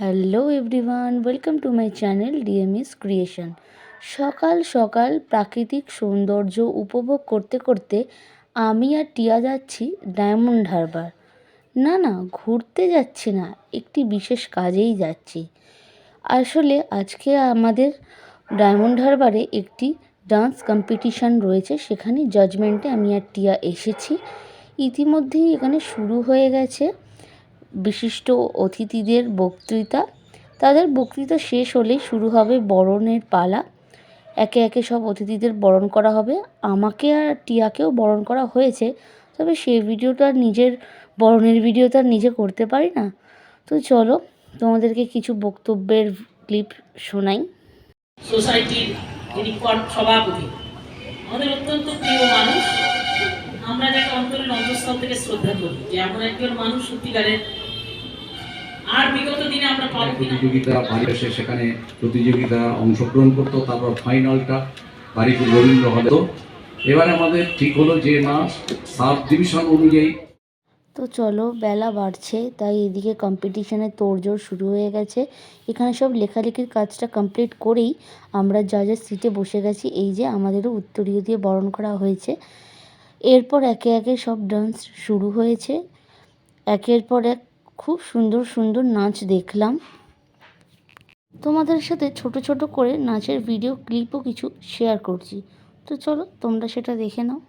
Hello everyone welcome to my channel DMS creation সকাল সকাল প্রাকৃতিক সৌন্দর্য উপভোগ করতে করতে আমি আর টিয়া যাচ্ছি ডায়মন্ড হারবার না না, ঘুরতে যাচ্ছি না, একটি বিশেষ কাজেই যাচ্ছি। আসলে আজকে আমাদের ডায়মন্ড হারবারে একটি ডান্স কম্পিটিশান রয়েছে, সেখানে জাজমেন্টে আমি আর টিয়া এসেছি। ইতিমধ্যেই এখানে শুরু হয়ে গেছে। বিশিষ্ট অতিথিদের বক্তৃতা। তাদের বক্তৃতা শেষ হলেই শুরু হবে বরণের পালা। একে একে সব অতিথিদের বরণ করা হবে। আমাকে আর টিয়াকেও বরণ করা হয়েছে, তবে সেই ভিডিওটা নিজের, বরণের ভিডিও তো আর নিজে করতে পারি না। তো চলো, তোমাদেরকে কিছু বক্তব্যের ক্লিপ শোনাই। সোসাইটির সভাপতি, আমাদের অত্যন্ত প্রিয় মানুষ। আমরা যাকে অন্তরের অন্তঃস্থল থেকে শ্রদ্ধা করি, যে এমন একজন মানুষ সত্যিকারের আর বিগত দিনে আমরা পাবো প্রতিযোগিতা বাড়ি এসে সেখানে প্রতিযোগিতা অংশগ্রহণ করতো তারপর ফাইনালটা রবীন্দ্র হতো এবারে আমাদের ঠিক হলো যে মাস সাব ডিভিশন অনুযায়ী। তো চলো বেলা বাড়ছে তাই এদিকে কম্পিটিশনের তোড়জোড় শুরু হয়ে গেছে। এখানে সব লেখালেখির কাজটা কমপ্লিট করেই আমরা যা যা সিটে বসে গেছি এই যে আমাদেরও উত্তরীয় দিয়ে বরণ করা হয়েছে। এরপর একে একে সব ডান্স শুরু হয়েছে। একের পর এক খুব সুন্দর সুন্দর নাচ দেখলাম। তোমাদের সাথে ছোট ছোট করে নাচের ভিডিও ক্লিপও কিছু শেয়ার করছি। তো চলো, তোমরা সেটা দেখে নাও।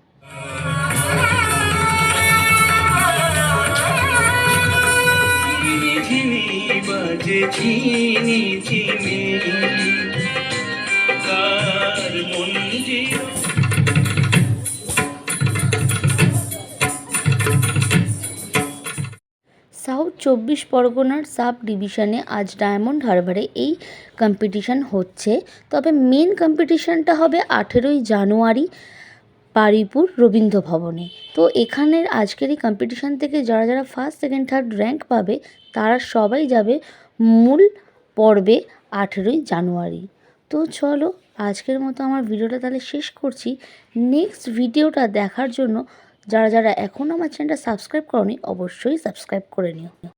বাজে চিনি ঝিনি চব্বিশ পরগনার সাব ডিভিশনে আজ ডায়মন্ড হারবারে এই কম্পিটিশান হচ্ছে। তবে মেন কম্পিটিশানটা হবে আঠেরোই জানুয়ারি বারুইপুর রবীন্দ্র ভবনে। তো এখানের আজকের এই কম্পিটিশান থেকে যারা যারা ফার্স্ট সেকেন্ড থার্ড র্যাঙ্ক পাবে, তারা সবাই যাবে মূল পর্বে আঠেরোই জানুয়ারি। তো চলো, আজকের মতো আমার ভিডিওটা তাহলে শেষ করছি। নেক্সট ভিডিওটা দেখার জন্য যারা যারা এখনও আমার চ্যানেলটা সাবস্ক্রাইব করনি অবশ্যই সাবস্ক্রাইব করে নিও।